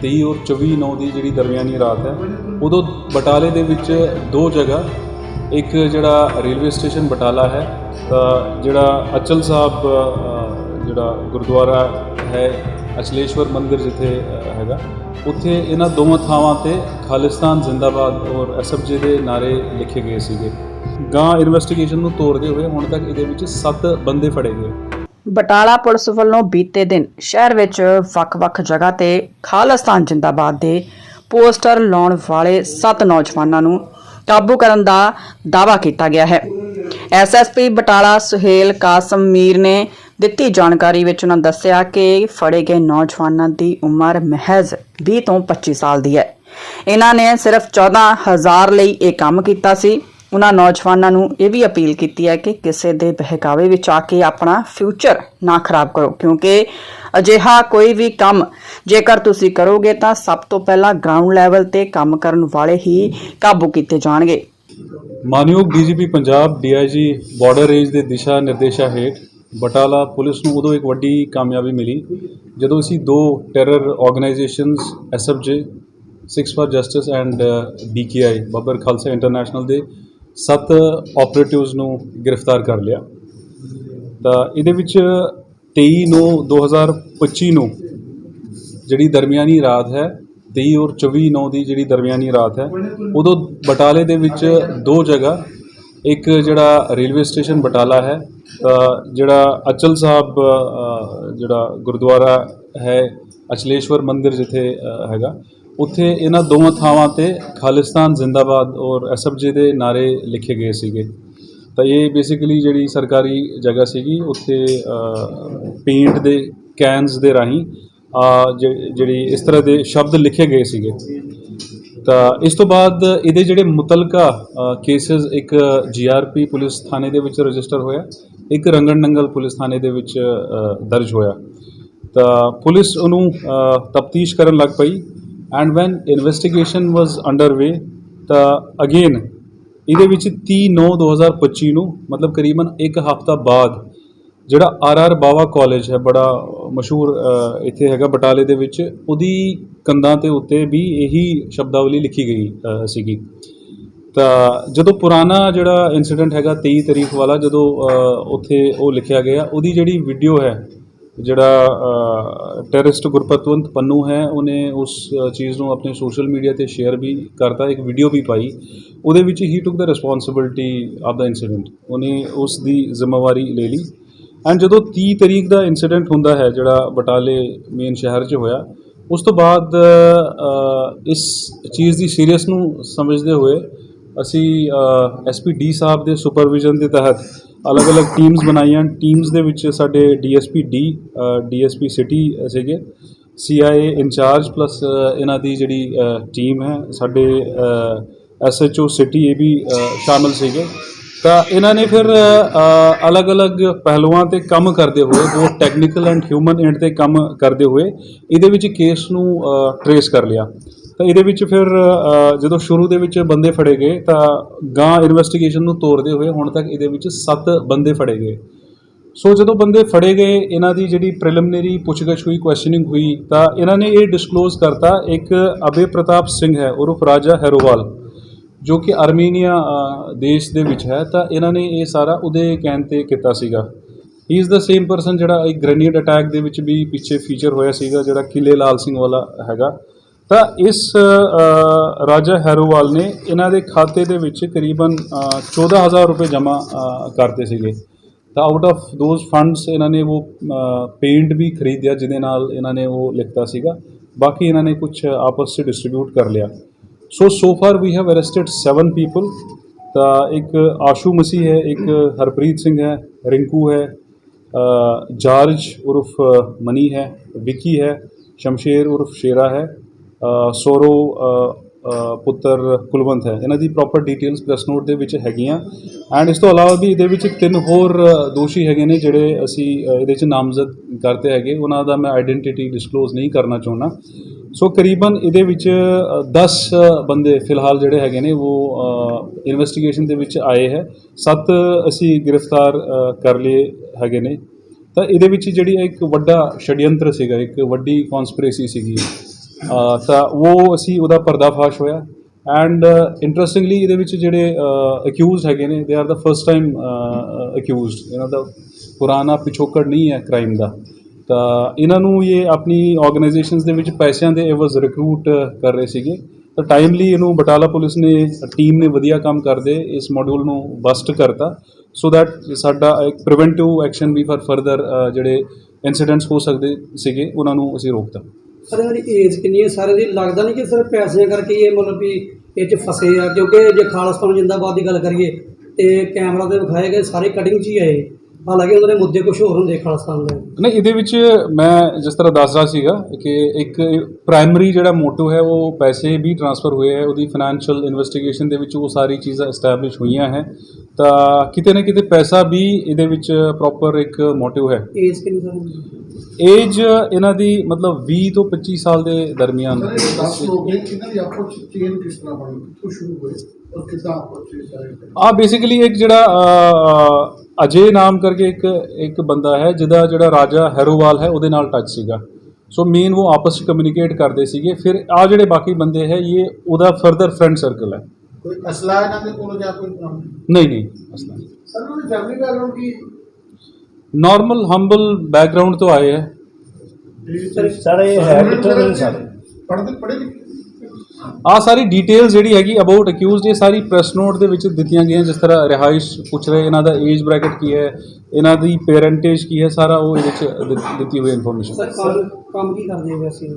23 ਔਰ 24 ਨੌ ਦੀ ਜਿਹੜੀ ਦਰਮਿਆਨੀ ਰਾਤ ਹੈ, ਉਦੋਂ ਬਟਾਲੇ ਦੇ ਵਿੱਚ ਦੋ ਜਗ੍ਹਾ, ਇੱਕ ਜਿਹੜਾ ਰੇਲਵੇ ਸਟੇਸ਼ਨ ਬਟਾਲਾ ਹੈ ਜਿਹੜਾ ਅਚਲ ਸਾਹਿਬ ਜਿਹੜਾ ਗੁਰਦੁਆਰਾ ਹੈ, ਅਚਲੇਸ਼ਵਰ ਮੰਦਿਰ ਜਿੱਥੇ ਹੈਗਾ, ਉੱਥੇ ਇਹਨਾਂ ਦੋਵਾਂ ਥਾਵਾਂ ਤੇ ਖਾਲਿਸਤਾਨ ਜ਼ਿੰਦਾਬਾਦ ਔਰ ਐਸਐਫਜੀ ਦੇ ਨਾਰੇ ਲਿਖੇ ਗਏ ਸੀਗੇ। ਗਾਂ ਇਨਵੈਸਟੀਗੇਸ਼ਨ ਨੂੰ ਤੋੜਦੇ ਹੋਏ ਹੁਣ ਤੱਕ ਇਹਦੇ ਵਿੱਚ 7 ਬੰਦੇ ਫੜੇ ਗਏ। ਬਟਾਲਾ ਪੁਲਿਸ ਵੱਲੋਂ ਬੀਤੇ ਦਿਨ ਸ਼ਹਿਰ ਵਿੱਚ ਵੱਖ-ਵੱਖ ਜਗ੍ਹਾ ਤੇ ਖਾਲਿਸਤਾਨ ਜਿੰਦਾਬਾਦ ਦੇ ਪੋਸਟਰ ਲਾਉਣ ਵਾਲੇ 7 ਨੌਜਵਾਨਾਂ ਨੂੰ ਕਾਬੂ ਕਰਨ ਦਾ ਦਾਅਵਾ ਕੀਤਾ ਗਿਆ ਹੈ। ਐਸਐਸਪੀ ਬਟਾਲਾ ਸੁਹੇਲ ਕਾਸਮ ਮੀਰ ਨੇ ਦਿੱਤੀ ਜਾਣਕਾਰੀ ਵਿੱਚ ਉਹਨਾਂ ਦੱਸਿਆ ਕਿ ਫੜੇ ਗਏ ਨੌਜਵਾਨਾਂ ਦੀ ਉਮਰ ਮਹਿਜ਼ 20 ਤੋਂ 25 ਸਾਲ ਦੀ ਹੈ। ਇਹਨਾਂ ਨੇ ਸਿਰਫ 14000 ਲਈ ਇਹ ਕੰਮ ਕੀਤਾ ਸੀ। ਉਹਨਾਂ ਨੌਜਵਾਨਾਂ ਨੂੰ ਇਹ ਵੀ ਅਪੀਲ ਕੀਤੀ ਹੈ ਕਿ ਕਿਸੇ ਦੇ ਬਹਿਕਾਵੇ ਵਿੱਚ ਆ ਕੇ ਆਪਣਾ ਫਿਊਚਰ ਨਾ ਖਰਾਬ ਕਰੋ, ਕਿਉਂਕਿ ਅਜਿਹਾ ਕੋਈ ਵੀ ਕੰਮ ਜੇਕਰ ਤੁਸੀਂ ਕਰੋਗੇ ਤਾਂ ਸਭ ਤੋਂ ਪਹਿਲਾਂ ਗਰਾਊਂਡ ਲੈਵਲ ਤੇ ਕੰਮ ਕਰਨ ਵਾਲੇ ਹੀ ਕਾਬੂ ਕੀਤੇ ਜਾਣਗੇ। ਮਾਨਯੋਗ DGP Punjab DIG border range ਦੇ ਦਿਸ਼ਾ ਨਿਰਦੇਸ਼ਾਂ ਹੇਠ ਬਟਾਲਾ ਪੁਲਿਸ ਨੂੰ ਉਦੋਂ ਇੱਕ ਵੱਡੀ ਕਾਮਯਾਬੀ ਮਿਲੀ, ਜਦੋਂ ਅਸੀਂ ਦੋ terror organisations SFJ Sikhs for justice and BKI Babbar Khalsa international ਦੇ ਸੱਤ ਆਪਰੇਟਿਵਸ ਨੂੰ ਗ੍ਰਿਫਤਾਰ ਕਰ ਲਿਆ। ਤਾਂ ਇਹਦੇ ਵਿੱਚ 23 ਨੂੰ 2025 ਨੂੰ ਜਿਹੜੀ ਦਰਮਿਆਨੀ ਰਾਤ ਹੈ 23 ਔਰ 24 ਨੌ ਦੀ ਜਿਹੜੀ ਦਰਮਿਆਨੀ ਰਾਤ ਹੈ, ਉਦੋਂ ਬਟਾਲੇ ਦੇ ਵਿੱਚ ਦੋ ਜਗ੍ਹਾ, ਇੱਕ ਜਿਹੜਾ ਰੇਲਵੇ ਸਟੇਸ਼ਨ ਬਟਾਲਾ ਹੈ, ਤਾਂ ਜਿਹੜਾ ਅਚਲ ਸਾਹਿਬ ਜਿਹੜਾ ਗੁਰਦੁਆਰਾ ਹੈ, ਅਚਲੇਸ਼ਵਰ ਮੰਦਿਰ ਜਿੱਥੇ ਹੈਗਾ ਉੱਥੇ ਇਹਨਾਂ ਦੋਵਾਂ ਥਾਵਾਂ ਤੇ ਖਾਲਿਸਤਾਨ ਜ਼ਿੰਦਾਬਾਦ ਔਰ ਐਸਐਫਜੀ ਦੇ ਨਾਰੇ ਲਿਖੇ ਗਏ ਸੀਗੇ। ਤਾਂ ਇਹ ਬੇਸਿਕਲੀ ਜਿਹੜੀ ਸਰਕਾਰੀ ਜਗ੍ਹਾ ਸੀਗੀ ਉੱਥੇ ਪੇਂਟ ਦੇ ਕੈਨਸ ਦੇ ਰਾਹੀਂ ਅ, ਜਿਹੜੀ ਇਸ ਤਰ੍ਹਾਂ ਦੇ ਸ਼ਬਦ ਲਿਖੇ ਗਏ ਸੀਗੇ। ਤਾਂ ਇਸ ਤੋਂ ਬਾਅਦ ਇਹਦੇ ਜਿਹੜੇ ਮੁਤਲਕਾ ਕੇਸਸ ਇੱਕ ਜੀਆਰਪੀ ਪੁਲਿਸ ਥਾਣੇ ਦੇ ਵਿੱਚ ਰਜਿਸਟਰ ਹੋਇਆ ਇੱਕ ਰੰਗਣ ਨੰਗਲ ਪੁਲਿਸ ਥਾਣੇ ਦੇ ਵਿੱਚ ਦਰਜ ਹੋਇਆ। ਤਾਂ ਪੁਲਿਸ ਉਹਨੂੰ ਤਫਤੀਸ਼ ਕਰਨ ਲੱਗ ਪਈ। And when investigation was underway ਤਾਂ ਅਗੇਨ ਇਹਦੇ ਵਿੱਚ 30 9 2025 ਨੂੰ, ਮਤਲਬ ਕਰੀਬਨ ਇੱਕ ਹਫ਼ਤਾ ਬਾਅਦ, ਜਿਹੜਾ ਆਰ ਆਰ ਬਾਵਾ ਕਾਲਜ ਹੈ, ਬੜਾ ਮਸ਼ਹੂਰ ਇੱਥੇ ਹੈਗਾ ਬਟਾਲੇ ਦੇ ਵਿੱਚ, ਉਹਦੀ ਕੰਧਾਂ ਤੇ ਉੱਤੇ ਵੀ ਇਹੀ ਸ਼ਬਦਾਵਲੀ ਲਿਖੀ ਗਈ ਸੀਗੀ। ਤਾਂ ਜਦੋਂ ਪੁਰਾਣਾ ਜਿਹੜਾ ਇਨਸੀਡੈਂਟ ਹੈਗਾ 23 ਤਰੀਕ ਵਾਲਾ, ਜਦੋਂ ਉੱਥੇ ਉਹ ਲਿਖਿਆ ਗਿਆ, ਉਹਦੀ ਜਿਹੜੀ ਵੀਡੀਓ ਹੈ ਜਿਹੜਾ ਟੈਰਰਿਸਟ ਗੁਰਪਤਵੰਤ ਪੰਨੂ ਹੈ, ਉਹਨੇ ਉਸ ਚੀਜ਼ ਨੂੰ ਆਪਣੇ ਸੋਸ਼ਲ ਮੀਡੀਆ ਤੇ ਸ਼ੇਅਰ ਵੀ ਕਰਤਾ, ਇੱਕ ਵੀਡੀਓ ਵੀ ਪਾਈ। ਉਹਦੇ ਵਿੱਚ ਹੀ took the responsibility of the incident ਉਹਨੇ ਉਸ ਦੀ ਜ਼ਿੰਮੇਵਾਰੀ ਲੈ ਲਈ। ਐਂਡ ਜਦੋਂ 30 ਤਰੀਕ ਦਾ ਇਨਸੀਡੈਂਟ ਹੁੰਦਾ ਹੈ, ਜਿਹੜਾ ਬਟਾਲੇ ਮੇਨ ਸ਼ਹਿਰ 'ਚ ਹੋਇਆ, ਉਸ ਤੋਂ ਬਾਅਦ ਇਸ ਚੀਜ਼ ਦੀ ਸੀਰੀਅਸ ਨੂੰ ਸਮਝਦੇ ਹੋਏ ਅਸੀਂ ਐਸਪੀ ਡੀ ਸਾਹਿਬ ਦੇ ਸੁਪਰਵਿਜ਼ਨ ਦੇ ਤਹਿਤ ਅਲੱਗ-ਅਲੱਗ ਟੀਮਸ ਬਣਾਈਆਂ। ਟੀਮਸ ਦੇ ਵਿੱਚ ਸਾਡੇ ਡੀਐਸਪੀ ਡੀ ਡੀਐਸਪੀ ਸਿਟੀ ਸੀਗੇ। ਸੀਆਈਏ ਇੰਚਾਰਜ ਪਲੱਸ ਇਹਨਾਂ ਦੀ ਜਿਹੜੀ ਟੀਮ ਹੈ ਸਾਡੇ ਐਸਐਚਓ ਸਿਟੀ ਇਹ ਵੀ ਅ, ਸ਼ਾਮਲ ਸੀਗੇ। ਤਾਂ ਇਹਨਾਂ ਨੇ ਫਿਰ ਅਲੱਗ-ਅਲੱਗ ਪਹਿਲੂਆਂ ਤੇ ਕੰਮ ਕਰਦੇ ਹੋਏ ਬਹੁਤ ਟੈਕਨੀਕਲ ਐਂਡ ਹਿਊਮਨ ਐਂਡ ਤੇ ਕੰਮ ਕਰਦੇ ਹੋਏ ਇਹਦੇ ਵਿੱਚ ਕੇਸ ਨੂੰ ਟਰੇਸ ਕਰ ਲਿਆ। ਤਾਂ ਇਹਦੇ ਵਿੱਚ ਫਿਰ ਜਦੋਂ ਸ਼ੁਰੂ ਦੇ ਵਿੱਚ ਬੰਦੇ ਫੜੇ ਗਏ, ਤਾਂ ਗਾਂ ਇਨਵੈਸਟੀਗੇਸ਼ਨ ਨੂੰ ਤੋੜਦੇ ਹੋਏ ਹੁਣ ਤੱਕ ਇਹਦੇ ਵਿੱਚ 7 ਬੰਦੇ ਫੜੇ ਗਏ। ਸੋ ਜਦੋਂ ਬੰਦੇ ਫੜੇ ਗਏ, ਇਹਨਾਂ ਦੀ ਜਿਹੜੀ ਪ੍ਰੀਲਿਮਿਨਰੀ ਪੁੱਛਗਿੱਛ ਹੋਈ ਕੁਐਸਚਨਿੰਗ ਹੋਈ, ਤਾਂ ਇਹਨਾਂ ਨੇ ਇਹ ਡਿਸਕਲੋਜ਼ ਕਰਤਾ, ਇੱਕ ਅਬੇ ਪ੍ਰਤਾਪ ਸਿੰਘ ਹੈ, ਉਰਫ ਰਾਜਾ ਹੈਰੋਵਾਲ, ਜੋ ਕਿ ਆਰਮੀਨੀਆ ਦੇਸ਼ ਦੇ ਵਿੱਚ ਹੈ, ਤਾਂ ਇਹਨਾਂ ਨੇ ਇਹ ਸਾਰਾ ਉਹਦੇ ਕਹਿਣ ਤੇ ਕੀਤਾ ਸੀਗਾ। He is the same person ਜਿਹੜਾ ਇੱਕ ਗ੍ਰੇਨੇਡ ਅਟੈਕ ਦੇ ਵਿੱਚ ਵੀ ਪਿੱਛੇ ਫੀਚਰ ਹੋਇਆ ਸੀਗਾ, ਜਿਹੜਾ ਕਿਲੇ ਲਾਲ ਸਿੰਘ ਵਾਲਾ ਹੈਗਾ। ਤਾਂ ਇਸ ਰਾਜਾ ਹੈਰੋਵਾਲ ਨੇ ਇਹਨਾਂ ਦੇ ਖਾਤੇ ਦੇ ਵਿੱਚ ਕਰੀਬਨ ਅ, 14000 ਰੁਪਏ ਜਮ੍ਹਾਂ ਅ, ਕਰਤੇ ਸੀਗੇ। ਤਾਂ ਆਊਟ ਆਫ ਦੋਜ਼ ਫੰਡਸ ਇਹਨਾਂ ਨੇ ਉਹ ਪੇਂਟ ਵੀ ਖਰੀਦਿਆ ਜਿਹਦੇ ਨਾਲ ਇਹਨਾਂ ਨੇ ਉਹ ਲਿਖਤਾ ਸੀਗਾ। ਬਾਕੀ ਇਹਨਾਂ ਨੇ ਕੁਝ ਆਪਸ ਵਿੱਚ ਡਿਸਟ੍ਰੀਬਿਊਟ ਕਰ ਲਿਆ। So so far we have arrested 7 people ਤਾਂ ਇੱਕ ਆਸ਼ੂ ਮਸੀਹ ਹੈ ਇੱਕ ਹਰਪ੍ਰੀਤ ਸਿੰਘ ਹੈ ਰਿੰਕੂ ਹੈ ਜਾਰਜ ਉਰਫ ਮਨੀ ਹੈ ਵਿੱਕੀ ਹੈ ਸ਼ਮਸ਼ੇਰ ਉਰਫ ਸ਼ੇਰਾ ਹੈ। ਸੋਰੋ ਪੁੱਤਰ ਕੁਲਵੰਤ ਹੈ। ਇਹਨਾਂ ਦੀ ਪ੍ਰੋਪਰ ਡਿਟੇਲਸ ਪ੍ਰੈਸ ਨੋਟ ਦੇ ਵਿੱਚ ਹੈਗੀਆਂ। ਐਂਡ ਇਸ ਤੋਂ ਇਲਾਵਾ ਵੀ ਇਹਦੇ ਵਿੱਚ ਤਿੰਨ ਹੋਰ ਦੋਸ਼ੀ ਹੈਗੇ ਨੇ ਜਿਹੜੇ ਅਸੀਂ ਇਹਦੇ ਵਿੱਚ ਨਾਮਜ਼ਦ ਕਰਤੇ ਹੈਗੇ। ਉਹਨਾਂ ਦਾ ਮੈਂ ਆਇਡੈਂਟੀਟੀ ਡਿਸਕਲੋਜ਼ ਨਹੀਂ ਕਰਨਾ ਚਾਹੁੰਦਾ। ਸੋ ਕਰੀਬਨ ਇਹਦੇ ਵਿੱਚ 10 ਬੰਦੇ ਫਿਲਹਾਲ ਜਿਹੜੇ ਹੈਗੇ ਨੇ, ਉਹ ਇਨਵੈਸਟੀਗੇਸ਼ਨ ਦੇ ਵਿੱਚ ਆਏ ਹੈ। ਸੱਤ ਅਸੀਂ ਗ੍ਰਿਫਤਾਰ ਕਰ ਲਏ ਹੈਗੇ ਨੇ। ਤਾਂ ਇਹਦੇ ਵਿੱਚ ਜਿਹੜੀ ਇੱਕ ਵੱਡਾ ਛੜਯੰਤਰ ਸੀਗਾ, ਇੱਕ ਵੱਡੀ ਕਨਸਪੀਰੇਸੀ ਸੀਗੀ। ਤਾਂ ਉਹ ਅਸੀਂ ਉਹਦਾ ਪਰਦਾਫਾਸ਼ ਹੋਇਆ। ਐਂਡ ਇੰਟਰਸਟਿੰਗਲੀ ਇਹਦੇ ਵਿੱਚ ਜਿਹੜੇ ਅਕਿਊਜ਼ਡ ਹੈਗੇ ਨੇ they are the first time accused ਇਹਨਾਂ ਦਾ ਪੁਰਾਣਾ ਪਿਛੋਕੜ ਨਹੀਂ ਹੈ ਕ੍ਰਾਈਮ ਦਾ। ਤਾਂ ਇਹਨਾਂ ਨੂੰ ਇਹ ਆਪਣੀ ਆਰਗੇਨਾਈਜੇਸ਼ਨਸ ਦੇ ਵਿੱਚ ਪੈਸਿਆਂ ਦੇ ਐਵਜ਼ ਰਿਕਰੂਟ ਕਰ ਰਹੇ ਸੀਗੇ। ਤਾਂ ਟਾਈਮਲੀ ਇਹਨੂੰ ਬਟਾਲਾ ਪੁਲਿਸ ਨੇ ਟੀਮ ਨੇ ਵਧੀਆ ਕੰਮ ਕਰਦੇ, ਇਸ ਮੋਡਿਊਲ ਨੂੰ ਬਸਟ ਕਰਤਾ। ਸੋ ਦੈਟ ਸਾਡਾ ਇੱਕ ਪ੍ਰੀਵੈਂਟਿਵ ਐਕਸ਼ਨ ਵੀ ਫॉर ਫਰਦਰ ਜਿਹੜੇ ਇਨਸੀਡੈਂਟਸ ਹੋ ਸਕਦੇ ਸੀਗੇ, ਉਹਨਾਂ ਨੂੰ ਅਸੀਂ ਰੋਕਤਾ। ਸਰ ਇਹਨਾਂ ਦੀ ਏਜ ਕਿੰਨੀ ਹੈ? ਸਾਰੇ ਦੀ ਲੱਗਦਾ ਨਹੀਂ ਕਿ ਸਿਰਫ ਪੈਸੇ ਕਰਕੇ ਹੀ ਇਹ ਮਤਲਬ ਵੀ ਇਹ 'ਚ ਫਸੇ ਆ, ਕਿਉਂਕਿ ਜੇ ਖਾਲਸਤਾਨ, ਜਿੰਦਾਬਾਦ ਦੀ ਗੱਲ ਕਰੀਏ ਤੇ ਕੈਮਰਾ ਤੇ ਵਿਖਾਏ ਗਏ ਸਾਰੇ ਕਟਿੰਗ 'ਚ ਹੀ ਆਏ। ਹਾਲਾਂਕਿ ਉਹਨਾਂ ਦੇ ਮੁੱਦੇ ਕੁਝ ਹੋਰ ਹੁੰਦੇ ਖਾਲਸਤਾਨ ਦੇ। ਨਹੀਂ, ਇਹਦੇ ਵਿੱਚ ਮੈਂ ਜਿਸ ਤਰ੍ਹਾਂ ਦੱਸ ਰਿਹਾ ਸੀਗਾ ਕਿ ਇੱਕ ਪ੍ਰਾਇਮਰੀ ਜਿਹੜਾ ਮੋਟਿਵ ਹੈ, ਉਹ ਪੈਸੇ ਵੀ ਟ੍ਰਾਂਸਫਰ ਹੋਏ ਹੈ, ਉਹਦੀ ਫਾਈਨੈਂਸ਼ੀਅਲ ਇਨਵੈਸਟੀਗੇਸ਼ਨ ਦੇ ਵਿੱਚ ਉਹ ਸਾਰੀ ਚੀਜ਼ਾਂ ਐਸਟੈਬਲਿਸ਼ ਹੋਈਆਂ ਹੈ। ਤਾਂ ਕਿਤੇ ਨਾ ਕਿਤੇ ਪੈਸਾ ਵੀ ਇਹਦੇ ਵਿੱਚ ਪ੍ਰੋਪਰ ਇੱਕ ਮੋਟਿਵ ਹੈ। ਏਜ ਕਿੰਨੀ ਸਰ ਇਹਨਾਂ ਦੀ? ਏਜ ਇਹਨਾਂ ਦੀ ਮਤਲਬ 20 ਤੋਂ 25 ਸਾਲ ਦੇ ਦਰਮਿਆਨ ਆ ਬੇਸਿਕਲੀ ਇੱਕ ਜਿਹੜਾ ਅ, ਅਜੇ ਨਾਮ ਕਰਕੇ ਇੱਕ ਇੱਕ ਬੰਦਾ ਹੈ ਜਿਹਦਾ ਜਿਹੜਾ ਰਾਜਾ ਹੈਰੋਵਾਲ ਹੈ ਉਹਦੇ ਨਾਲ ਟੱਚ ਸੀਗਾ। ਸੋ ਮੇਨ ਉਹ ਆਪਸ ਵਿੱਚ ਕਮਿਊਨੀਕੇਟ ਕਰਦੇ ਸੀਗੇ। ਫਿਰ ਆ ਜਿਹੜੇ ਬਾਕੀ ਬੰਦੇ ਹੈ ਇਹ ਉਹਦਾ ਫਰਦਰ ਫਰੈਂਡ ਸਰਕਲ ਹੈ। ਕੋਈ ਅਸਲਾ ਇਹਨਾਂ ਦੇ ਕੋਲ ਜਾਂ ਕੋਈ ਨਹੀਂ ਨਹੀਂ ਅਸਲਾ ਸਰ ਉਹਨਾਂ ਦੀ ਫੈਮਿਲੀ ਬੈਕਗ੍ਰਾਉਂਡ ਕੀ? ਨਾਰਮਲ ਹੰਬਲ ਬੈਕਗ੍ਰਾਉਂਡ ਤੋਂ ਆਏ ਹੈ। ਸਰ ਇਹ ਹੈ ਕਿੱਥੋਂ ਦੇ ਸਾਰੇ। ਪੜ੍ਹਦੇ ਪੜ੍ਹੇ ਲਿਖੇ? ਆ ਸਾਰੀ ਡਿਟੇਲਸ ਜਿਹੜੀ ਹੈਗੀ ਅਬਾਊਟ ਅਕਿਊਜ਼ਡ ਇਹ ਸਾਰੀ ਪ੍ਰੈਸ ਨੋਟ ਦੇ ਵਿੱਚ ਦਿੱਤੀਆਂ ਗਈਆਂ ਜਿਸ ਤਰ੍ਹਾਂ ਰਿਹਾਇਸ਼ ਪੁੱਛ ਰਹੇ ਇਹਨਾਂ ਦਾ ਏਜ ਬ੍ਰੈਕਟ ਕੀ ਹੈ ਇਹਨਾਂ ਦੀ ਪੇਰੈਂਟੇਜ ਕੀ ਹੈ ਸਾਰਾ ਉਹ ਇਹਦੇ ਵਿੱਚ ਦਿੱਤੀ ਹੋਈ ਇਨਫੋਰਮੇਸ਼ਨ ਸਰ ਕੰਮ ਕੰਮ ਕੀ ਕਰਦੇ ਆ ਵੈਸੇ?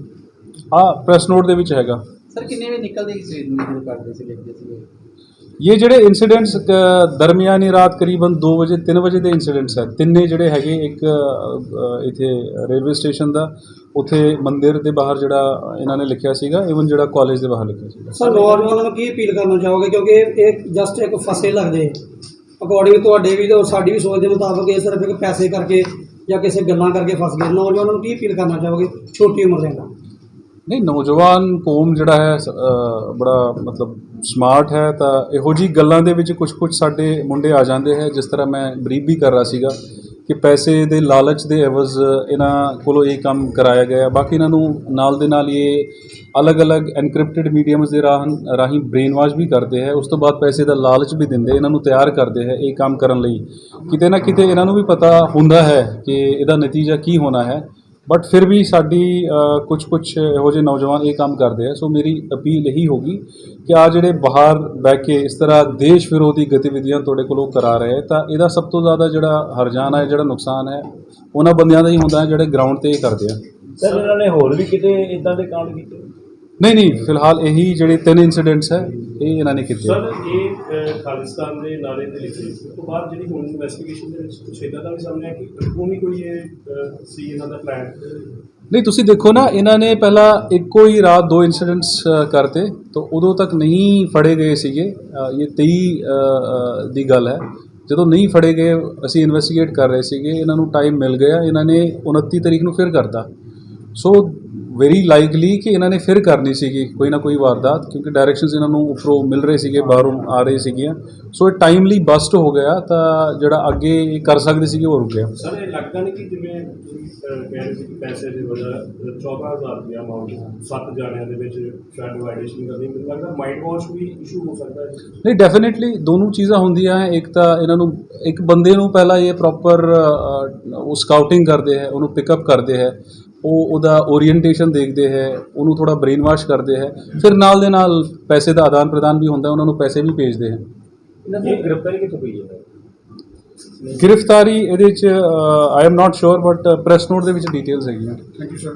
ਆ ਪ੍ਰੈਸ ਨੋਟ ਦੇ ਵਿੱਚ ਹੈਗਾ। ਸਰ ਕਿੰਨੇ ਵਜੇ ਨਿਕਲਦੇ ਸੀ ਸਵੇਰ ਨੂੰ ਜਦੋਂ ਕਰਦੇ ਸੀ ਲਿਖਦੇ ਸੀ ਇਹ ਜਿਹੜੇ ਇਨਸੀਡੈਂਟਸ ਦਰਮਿਆਨੀ ਰਾਤ ਕਰੀਬਨ 2 ਵਜੇ 3 ਵਜੇ ਦੇ ਇਨਸੀਡੈਂਟਸ ਹੈ। ਤਿੰਨੇ ਜਿਹੜੇ ਹੈਗੇ ਇੱਕ ਅ, ਇੱਥੇ ਰੇਲਵੇ ਸਟੇਸ਼ਨ ਦਾ ਉੱਥੇ ਮੰਦਿਰ ਦੇ ਬਾਹਰ ਜਿਹੜਾ ਇਹਨਾਂ ਨੇ ਲਿਖਿਆ ਸੀਗਾ ਇਵਨ ਜਿਹੜਾ ਕਾਲਜ ਦੇ ਬਾਹਰ ਲਿਖਿਆ ਸੀਗਾ। ਸਰ ਨੌਜਵਾਨਾਂ ਨੂੰ ਕੀ ਅਪੀਲ ਕਰਨਾ ਚਾਹੋਗੇ? ਕਿਉਂਕਿ ਇਹ ਜਸਟ ਇੱਕ ਫਸੇ ਲੱਗਦੇ। ਅਕੋਰਡਿੰਗ ਤੁਹਾਡੇ ਵੀ ਤੇ ਔਰ ਸਾਡੀ ਵੀ ਸੋਚ ਦੇ ਮੁਤਾਬਕ ਇਹ ਸਿਰਫ ਇੱਕ ਪੈਸੇ ਕਰਕੇ ਜਾਂ ਕਿਸੇ ਗੱਲਾਂ ਕਰਕੇ ਫਸ ਗਏ। ਨੌਜਵਾਨਾਂ ਨੂੰ ਕੀ ਅਪੀਲ ਕਰਨਾ ਚਾਹੋਗੇ? ਛੋਟੀ ਉਮਰ ਦੇ ਨਾਲ। ਨਹੀਂ, ਨੌਜਵਾਨ ਕੌਮ ਜਿਹੜਾ ਹੈ ਬੜਾ ਮਤਲਬ ਸਮਾਰਟ ਹੈ, ਤਾਂ ਇਹੋ ਜੀ ਗੱਲਾਂ ਦੇ ਵਿੱਚ ਕੁਝ ਕੁਝ ਸਾਡੇ ਮੁੰਡੇ ਆ ਜਾਂਦੇ ਹੈ, ਜਿਸ ਤਰ੍ਹਾਂ ਮੈਂ ਬਰੀਫ ਵੀ ਕਰ ਰਿਹਾ ਸੀਗਾ ਕਿ ਪੈਸੇ ਦੇ ਲਾਲਚ ਦੇ ਐਵਜ਼ ਇਹਨਾਂ ਕੋਲੋਂ ਇਹ ਕੰਮ ਕਰਾਇਆ ਗਿਆ। ਬਾਕੀ ਇਹਨਾਂ ਨੂੰ ਨਾਲ ਦੇ ਨਾਲ ਇਹ ਅਲੱਗ-ਅਲੱਗ ਐਨਕ੍ਰਿਪਟਡ ਮੀਡੀਅਮਸ ਦੇ ਰਾਹੀਂ ਰਾਹੀਂ ਬ੍ਰੇਨ ਵਾਸ਼ ਵੀ ਕਰਦੇ ਹੈ, ਉਸ ਤੋਂ ਬਾਅਦ ਪੈਸੇ ਦਾ ਲਾਲਚ ਵੀ ਦਿੰਦੇ, ਇਹਨਾਂ ਨੂੰ ਤਿਆਰ ਕਰਦੇ ਹੈ ਇਹ ਕੰਮ ਕਰਨ ਲਈ। ਕਿਤੇ ਨਾ ਕਿਤੇ ਇਹਨਾਂ ਨੂੰ ਵੀ ਪਤਾ ਹੁੰਦਾ ਹੈ ਕਿ ਇਹਦਾ ਨਤੀਜਾ ਕੀ ਹੋਣਾ ਹੈ। ਬਟ ਫਿਰ ਵੀ ਸਾਡੀ ਕੁਝ ਕੁਝ ਇਹੋ ਜਿਹੇ ਨੌਜਵਾਨ ਇਹ ਕੰਮ ਕਰਦੇ ਆ। ਸੋ ਮੇਰੀ ਅਪੀਲ ਇਹੀ ਹੋਗੀ ਕਿ ਆ ਜਿਹੜੇ ਬਾਹਰ ਬਹਿ ਕੇ ਇਸ ਤਰ੍ਹਾਂ ਦੇਸ਼ ਵਿਰੋਧੀ ਗਤੀਵਿਧੀਆਂ ਤੁਹਾਡੇ ਕੋਲੋਂ ਕਰਾ ਰਹੇ ਹੈ ਤਾਂ ਇਹਦਾ ਸਭ ਤੋਂ ਜ਼ਿਆਦਾ ਜਿਹੜਾ ਹਰਜਾਨ ਹੈ ਜਿਹੜਾ ਨੁਕਸਾਨ ਹੈ, ਉਹਨਾਂ ਬੰਦਿਆਂ ਦਾ ਹੀ ਹੁੰਦਾ ਜਿਹੜੇ ਗਰਾਊਂਡ ਤੇ ਇਹ ਕਰਦੇ ਆ। ਸਰ ਇਹਨਾਂ ਨੇ ਹੋਰ ਵੀ ਕਿਤੇ ਇਦਾਂ ਦੇ ਕਾਂਡ ਕੀਤੇ? ਨਹੀਂ ਨਹੀਂ ਫਿਲਹਾਲ ਇਹੀ ਜਿਹੜੇ ਤਿੰਨ ਇਨਸੀਡੈਂਟਸ ਹੈ ਇਹ ਇਹਨਾਂ ਨੇ ਕੀਤੇ। ਸਰ ਇਹ ਖਾਲਿਸਤਾਨ ਦੇ ਨਾਰੇ ਤੇ ਲਿਖੇ ਉਸ ਤੋਂ ਬਾਅਦ ਜਿਹੜੀ ਹੁਣ ਇਨਵੈਸਟੀਗੇਸ਼ਨ ਦੇ ਵਿੱਚ ਕੁਛ ਇੱਦਾਂ ਦਾ ਵੀ ਸਾਹਮਣੇ ਆਇਆ ਕਿ ਵੀ ਕੋਈ ਇਹ ਸੀ ਇਹਨਾਂ ਦਾ ਪਲਾਨ ਨਹੀਂ ਤੁਸੀਂ ਦੇਖੋ ਨਾ ਇਹਨਾਂ ਨੇ ਪਹਿਲਾਂ ਇੱਕੋ ਹੀ ਰਾਤ ਦੋ ਇਨਸੀਡੈਂਟਸ ਕਰਤੇ ਤਾਂ ਉਦੋਂ ਤੱਕ ਨਹੀਂ ਫੜੇ ਗਏ ਸੀਗੇ। ਇਹ 23 ਅ, ਅ, ਦੀ ਗੱਲ ਹੈ। ਜਦੋਂ ਨਹੀਂ ਫੜੇ ਗਏ ਅਸੀਂ ਇਨਵੈਸਟੀਗੇਟ ਕਰ ਰਹੇ ਸੀਗੇ। ਇਹਨਾਂ ਨੂੰ ਟਾਈਮ ਮਿਲ ਗਿਆ। ਇਹਨਾਂ ਨੇ 29 ਤਰੀਕ ਨੂੰ ਫਿਰ ਕਰਤਾ। ਸੋ ਵੈਰੀ ਲਾਈਕਲੀ ਕਿ ਇਹਨਾਂ ਨੇ ਫਿਰ ਕਰਨੀ ਸੀਗੀ ਕੋਈ ਨਾ ਕੋਈ ਵਾਰਦਾਤ ਕਿਉਂਕਿ ਡਾਇਰੈਕਸ਼ਨਸ ਇਹਨਾਂ ਨੂੰ ਉੱਪਰੋਂ ਮਿਲ ਰਹੇ ਸੀਗੇ ਬਾਹਰੋਂ ਆ ਰਹੇ ਸੀਗੀਆਂ। ਸੋ ਇਹ ਟਾਈਮਲੀ ਬਸਟ ਹੋ ਗਿਆ ਤਾਂ ਜਿਹੜਾ ਅੱਗੇ ਇਹ ਕਰ ਸਕਦੇ ਸੀਗੇ ਉਹ ਰੁਕ ਗਿਆ। ਸਰ ਇਹ ਲੱਗਦਾ ਨਹੀਂ ਕਿ ਜਿਵੇਂ ਤੁਸੀਂ, ਅ, ਕਹਿ ਰਹੇ ਸੀ ਕਿ ਪੈਸੇ ਦੀ ਵਜ੍ਹਾ 14000 ਰੁਪਇਆ ਅਮਾਉਂਟ ਸੱਤ ਜਾਣਿਆਂ ਦੇ ਵਿੱਚ ਸ਼ਾਇਦ ਡਿਵਾਈਡੇਸ਼ਨ ਕਰਨੀ ਮੈਨੂੰ ਲੱਗਦਾ। ਮਾਈਂਡ ਵਾਸ਼ ਵੀ ਇਸ਼ੂ ਹੋ ਸਕਦਾ ਹੈ। ਨਹੀਂ ਡੈਫੀਨਿਟਲੀ ਦੋਨੋਂ ਚੀਜ਼ਾਂ ਹੁੰਦੀਆਂ ਹੈ। ਇੱਕ ਤਾਂ ਇਹਨਾਂ ਨੂੰ ਇੱਕ ਬੰਦੇ ਨੂੰ ਪਹਿਲਾਂ ਇਹ ਪ੍ਰੋਪਰ ਉਹ ਸਕਾਊਟਿੰਗ ਕਰਦੇ ਹੈ ਉਹਨੂੰ ਪਿਕਅਪ ਕਰਦੇ ਹੈ। ਉਹ ਉਹਦਾ ਓਰੀਐਂਟੇਸ਼ਨ ਦੇਖਦੇ ਹੈ ਉਹਨੂੰ ਥੋੜਾ ਬ੍ਰੇਨ ਵਾਸ਼ ਕਰਦੇ ਹੈ ਫਿਰ ਨਾਲ ਦੇ ਨਾਲ ਪੈਸੇ ਦਾ ਆਦਾਨ ਪ੍ਰਦਾਨ ਵੀ ਹੁੰਦਾ ਉਹਨਾਂ ਨੂੰ ਪੈਸੇ ਵੀ ਭੇਜਦੇ ਹੈ। ਇਹਨਾਂ ਦੀ ਗ੍ਰਿਫਤਾਰੀ ਕਿੱਥੋਂ ਹੋਈ ਹੈ? ਗ੍ਰਿਫਤਾਰੀ ਇਹਦੇ ਚ I am not sure but press note ਦੇ ਵਿੱਚ ਡਿਟੇਲਸ ਹੈਗੀਆਂ। Thank you sir